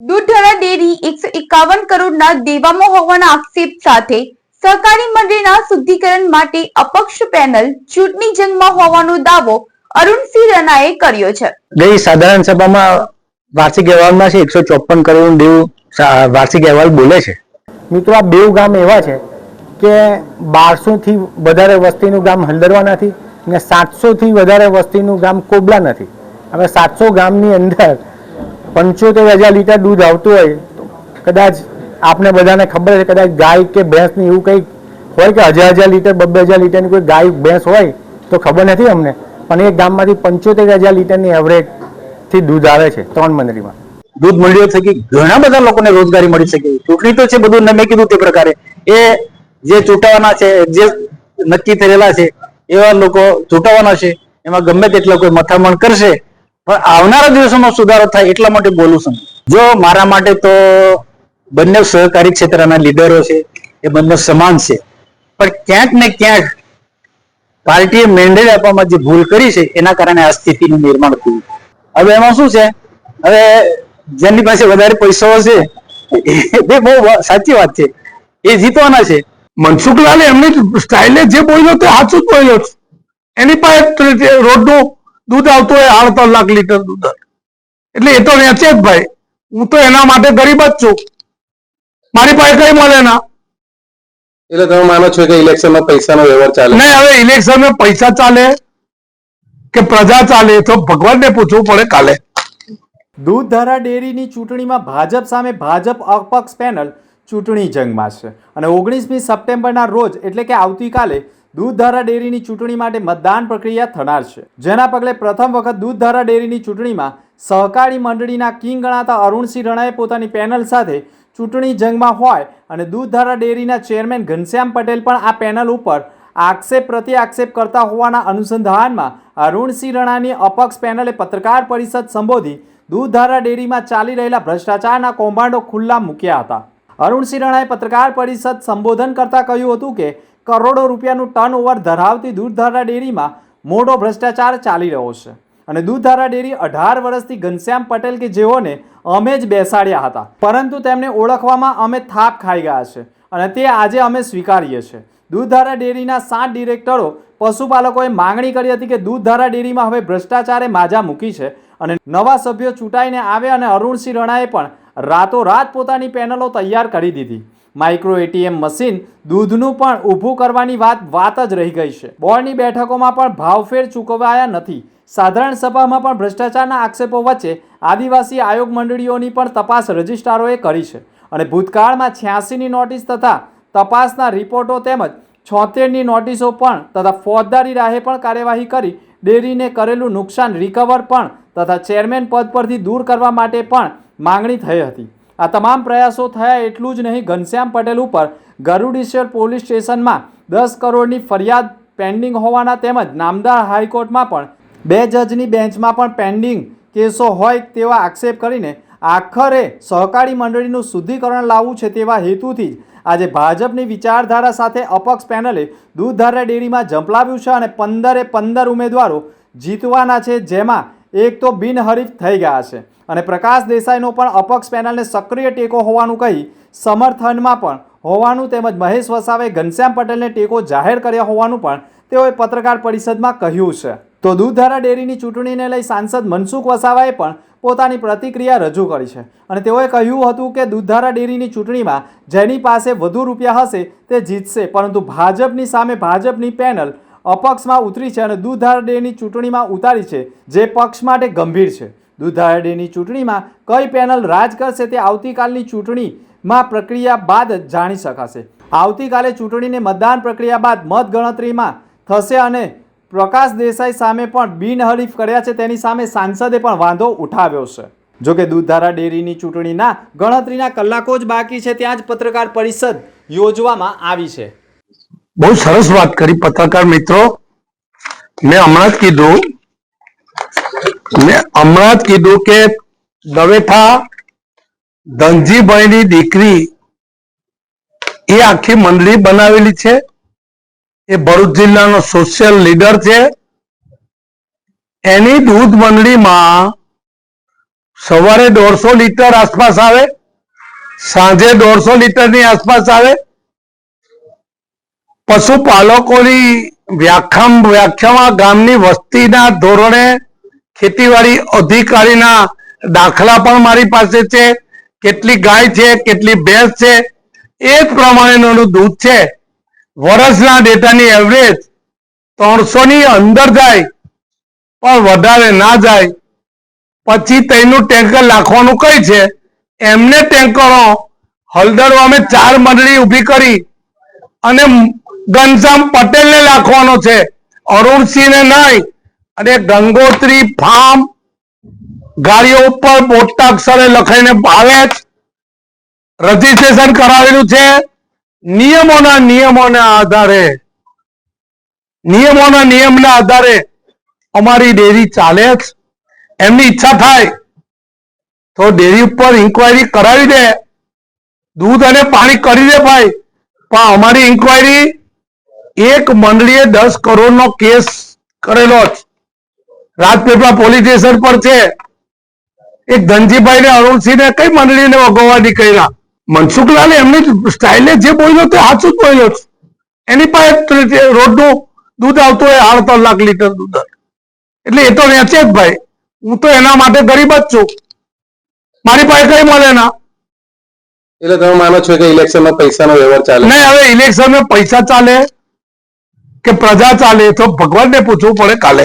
Dudhdhara dairy એકસો એકાવન કરોડના દેવામાં હોવાના આક્ષેપ સાથે સહકારી મંડળીના શુદ્ધિકરણ માટે અપક્ષ પેનલ ચૂંટણી જંગમાં હોવાનો દાવો અરુણસિંહ રનાએ કર્યો છે. ગઈ સાધારણ સભામાં વાર્ષિક અહેવાલમાં છે એકસો ચોપન કરોડ દેવ વાર્ષિક અહેવાલ બોલે છે. મિત્રો આ બેવ ગામ એવા છે કે બારસો થી વધારે વસ્તીનું ગામ હલદરવા નથી ને સાતસો થી વધારે વસ્તીનું ગામ કોબલા નથી. હવે સાતસો ગામની અંદર પંચોતેર હજાર લીટર દૂધ આવતું હોય, કદાચ આપને બધાને ખબર છે, કદાચ ગાય કે ભેંસની એવું કંઈક હોય કે હજાર હજાર લીટર, બબ્બે હજાર લીટરની કોઈ ગાય, ભેંસ હોય, તો ખબર નથી અમને. પણ એ ગામમાંથી પંચોતેર હજાર લીટરની એવરેજથી દૂધ આવે છે, ત્રણ મંડળીમાં દૂધ મળ્યું થકી ઘણા બધા લોકોને રોજગારી મળી શકે. ચૂંટણી તો છે બધું, મેં કીધું તે પ્રકારે. એ જે ચૂંટાવાના છે, જે નક્કી થયેલા છે, એવા લોકો ચૂંટાવાના છે. એમાં ગમે તેટલા કોઈ મથામણ કરશે પણ આવનારા દિવસોમાં સુધારો થાય એટલા માટે બોલું છું. જો મારા માટે તો બંને સહકારી ક્ષેત્રના લીડરો છે, એ બંને સમાન છે. પણ ક્યાંક ને ક્યાંક પાર્ટીએ મેન્ડેટ આપવામાં જે ભૂલ કરી છે, એના કારણે આ સ્થિતિનું નિર્માણ થયું. હવે એમાં શું છે? હવે જેની પાસે વધારે પૈસો હશે એ બહુ સાચી વાત છે. એ જીતવાના છે. મનસુખલાલ એમની સ્ટાઇલે જે બોલ્યો તે સાચું જ બોલ્યો એની પાસે રોજનું દૂધ આવતું હોય આડત્રીસ લાખ લીટર દૂધ એટલે એ તો વેચે જ ભાઈ. હું તો એના માટે ગરીબ જ છું. મારી પાસે કઈ મળે ના? એટલે તમે માનો છો કે ઇલેક્શનમાં પૈસાનો વ્યવહાર ચાલે? નહીં હવે ઇલેક્શનમાં પૈસા ચાલે કે પ્રજા ચાલે તો ભગવાનને પૂછવું પડે કાલે. દૂધધારા ડેરીની ચૂંટણીમાં ભાજપ સામે ભાજપ અપક્ષ પેનલ ચૂંટણી જંગમાં છે. અને ઓગણીસમી સપ્ટેમ્બરના રોજ એટલે કે આવતીકાલે દૂધધારા ડેરીની ચૂંટણી માટે મતદાન પ્રક્રિયા થનાર છે. જેના પગલે પ્રથમ વખત દૂધધારા ડેરીની ચૂંટણીમાં સહકારી મંડળીના કિંગ ગણાતા અરુણસિંહ રણાએ પોતાની પેનલ સાથે ચૂંટણી જંગમાં હોય અને દૂધધારા ડેરીના ચેરમેન ઘનશ્યામ પટેલ પણ આ પેનલ ઉપર આક્ષેપ પ્રતિ આક્ષેપ કરતા હોવાના અનુસંધાનમાં અરુણસિંહ રણાની અપક્ષ પેનલે પત્રકાર પરિષદ સંબોધી દૂધધારા ડેરીમાં ચાલી રહેલા ભ્રષ્ટાચારના કૌભાંડો ખુલ્લા મૂક્યા હતા. અરુણસિંહ રણાએ પત્રકાર પરિષદ સંબોધન કરતાં કહ્યું હતું કે કરોડો રૂપિયાનું ટર્નઓવર ધરાવતી દૂધધારા ડેરીમાં મોટો ભ્રષ્ટાચાર ચાલી રહ્યો છે. અને દૂધધારા ડેરી અઢાર વર્ષથી ઘનશ્યામ પટેલ કે જેઓને અમે જ બેસાડ્યા હતા. પરંતુ તેમને ઓળખવામાં અમે થાપ ખાઈ ગયા છે અને તે આજે અમે સ્વીકારીએ છીએ. દૂધધારા ડેરીના સાત ડિરેક્ટરો પશુપાલકોએ માંગણી કરી હતી કે દૂધધારા ડેરીમાં હવે ભ્રષ્ટાચારે માજા મૂકી છે અને નવા સભ્યો ચૂંટાઈને આવે અને અરુણસિંહ રણાએ પણ રાતોરાત પોતાની પેનલો તૈયાર કરી દીધી. માઇક્રો એટીએમ મશીન દૂધનું પણ ઊભું કરવાની વાત વાત જ રહી ગઈ છે. બોર્ડની બેઠકોમાં પણ ભાવફેર ચૂકવાયા નથી. સાધારણ સભામાં પણ ભ્રષ્ટાચારના આક્ષેપો વચ્ચે આદિવાસી આયોગ મંડળીઓની પણ તપાસ રજિસ્ટ્રારોએ કરી છે. અને ભૂતકાળમાં છ્યાસીની નોટિસ તથા તપાસના રિપોર્ટો તેમજ છોતેરની નોટિસો પણ તથા ફોજદારી રાહે પણ કાર્યવાહી કરી, ડેરીને કરેલું નુકસાન રિકવર પણ તથા ચેરમેન પદ પરથી દૂર કરવા માટે પણ માંગણી થઈ હતી. આ તમામ પ્રયાસો થયા એટલું જ નહીં, ઘનશ્યામ પટેલ ઉપર ગરુડેશ્વર પોલીસ સ્ટેશનમાં દસ કરોડની ફરિયાદ પેન્ડિંગ હોવાના તેમજ નામદાર હાઈકોર્ટમાં પણ બે જજની બેન્ચમાં પણ પેન્ડિંગ કેસો હોય તેવા આક્ષેપ કરીને આખરે સહકારી મંડળીનું શુદ્ધિકરણ લાવવું છે તેવા હેતુથી જ આજે ભાજપની વિચારધારા સાથે અપક્ષ પેનલે દૂધધારા ડેરીમાં ઝંપલાવ્યું છે અને પંદરે પંદર ઉમેદવારો જીતવાના છે, જેમાં એક તો બિનહરીફ થઈ ગયા છે. અને પ્રકાશ દેસાઈનો પણ અપક્ષ પેનલને સક્રિય ટેકો હોવાનું કહી સમર્થનમાં પણ હોવાનું તેમજ મહેશ વસાવે ઘનશ્યામ પટેલને ટેકો જાહેર કર્યા હોવાનું પણ તેઓએ પત્રકાર પરિષદમાં કહ્યું છે. તો દૂધધારા ડેરીની ચૂંટણીને લઈ સાંસદ મનસુખ વસાવાએ પણ પોતાની પ્રતિક્રિયા રજૂ કરી છે. અને તેઓએ કહ્યું હતું કે દૂધધારા ડેરીની ચૂંટણીમાં જેની પાસે વધુ રૂપિયા હશે તે જીતશે, પરંતુ ભાજપની સામે ભાજપની પેનલ અપક્ષમાં ઉતરી છે અને દૂધધારા ડેરીની ચૂંટણીમાં ઉતારી છે, જે પક્ષ માટે ગંભીર છે. દુધાર ડેની ચૂંટણીમાં કઈ પેનલ રાજ કરશે તે આવતીકાલની ચૂંટણીમાં પ્રક્રિયા બાદ જાણી શકાશે. આવતીકાલે ચૂંટણીને મતદાન પ્રક્રિયા બાદ મત ગણતરીમાં થશે અને પ્રકાશ દેસાઈ સામે પણ બિનહરીફ કર્યા છે, તેની સામે સાંસદે પણ વાંધો ઉઠાવ્યો છે. જોકે દૂધધારા ડેરીની ચૂંટણીના ગણતરીના કલાકો જ બાકી છે, ત્યાં જ પત્રકાર પરિષદ યોજવામાં આવી છે. બહુ સરસ વાત કરી પત્રકાર મિત્રો. મેં હમણાં જ કીધું, મેં હમણાં જ કીધું કે દવેઠા ધનજીભાઈની દીકરી એ આખી મંડળી બનાવેલી છે. એ ભરૂચ જિલ્લાનો સોશિયલ લીડર છે. એની દૂધ મંડળીમાં સવારે દોઢસો લીટર આસપાસ આવે, સાંજે દોઢસો લીટરની આસપાસ આવે પશુપાલકોની વ્યાખ્યા વ્યાખ્યામાં ગામની વસ્તીના ધોરણે ખેતીવાડી અધિકારીના દાખલા પણ મારી પાસે છે. કેટલી ગાય છે, કેટલી ભેંસ છે, એ જ પ્રમાણેનું દૂધ છે. વર્ષના ડેટાની એવરેજ ત્રણસો ની અંદર જાય, પણ વધારે ના જાય. પછી તેનું ટેન્કર નાખવાનું કઈ છે? એમને ટેન્કરો હળદર અમે ચાર મંડળી ઊભી કરી અને ઘનશ્યામ પટેલને નાખવાનો છે. અરુણસિંહને નહીં. અને ગંગોત્રી ફાર્મ ગાડીઓ ઉપર મોટા અક્ષરે લખાઈને આવે રજીસ્ટ્રેશન કરાવેલું છે. નિયમોના નિયમોના આધારે. નિયમોના નિયમના આધારે અમારી ડેરી ચાલે જ. એમની ઈચ્છા થાય તો ડેરી ઉપર ઇન્કવાયરી કરાવી દે. દૂધ અને પાણી કરી દે ભાઈ. પણ અમારી ઇન્કવાયરી એક મંડળીએ દસ કરોડનો કેસ કરેલો રાજપીપળા પોલીસ સ્ટેશન પર છે. એક ધનજીભાઈ ને અરુણસિંહ ને કઈ મંડળીને વગોવા નીકળેલા મનસુખલાલ એમની સ્ટાઇલે જે બોલ્યો તે સાચું જ બોલ્યો છે. એની પાસે રોજનું દૂધ આવતું હોય આડત્રીસ લાખ લીટર દૂધ એટલે એ તો વેચે જ ભાઈ. હું તો એના માટે ગરીબ જ છું. મારી પાસે કઈ મળે ના? એટલે તમે માનો છો કે ઇલેક્શનમાં પૈસાનો વ્યવહાર ચાલે? નહીં હવે ઇલેક્શન પૈસા ચાલે. કે પ્રજા ચાલે તો ભગવાનને પૂછવું પડે કાલે.